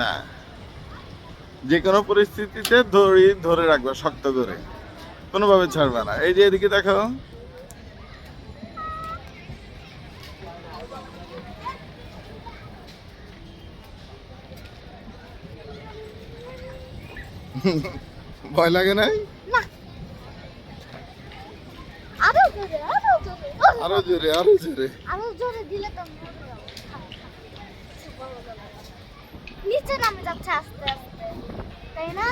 না। যে কোনো পরিস্থিতিতে ধরি, ধরে রাখবা, শক্ত করে। কোনোভাবে ছাড়বে না। এই যে এদিকে দেখো ভয় লাগে নাই? আরও জোরে আরও জোরে। আরও জোরে আরও জোরে। দিলে তো না। নিচে নামে যাচ্ছে আস্তে আস্তে। তাই না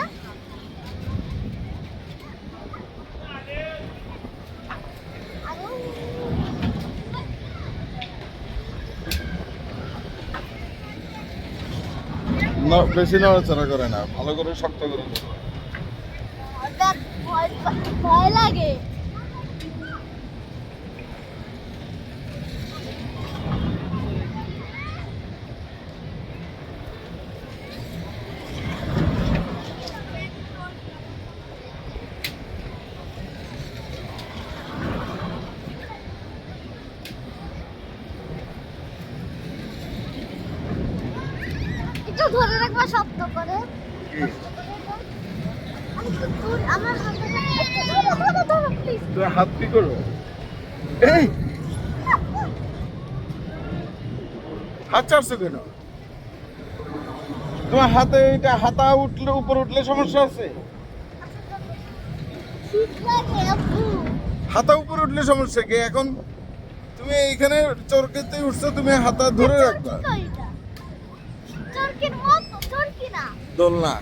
আরও ন- বেশি নড়াচড়া করে না ভালো করে শক্ত করে ভয় লাগে। একটু ধরে রাখবা শব্দ করে। হাতে কি করো? এই! কেন? তোমার হাতে এটা হাতা উঠলে উপর উঠলে সমস্যা আছে? হাতা উপর উঠলে সমস্যা কি এখন? তুমি এইখানে চরকেতে উঠছো তুমি হাতা ধরে রাখবা। চরকির মতো চরকি না। দোলনা।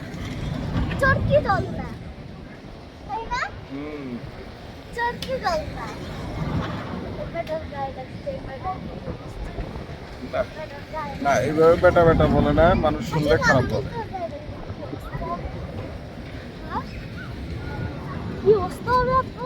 চরকি দল না? তাই হুম। চরকি এইভাবে বেটা বেটা বলে না মানুষ শুনলে খারাপ বলে হ্যাঁ? কি অবস্থা হবে আপু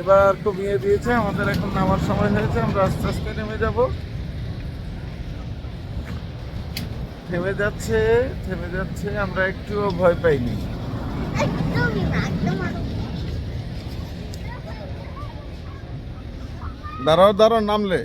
এবার কমিয়ে দিয়েছে আমাদের এখন নামার সময় হয়েছে আমরা আস্তে আস্তে নেমে যাব। থেমে যাচ্ছে থেমে যাচ্ছে আমরা একটুও ভয় পাইনি। দাঁড়াও দাঁড়াও নামলে।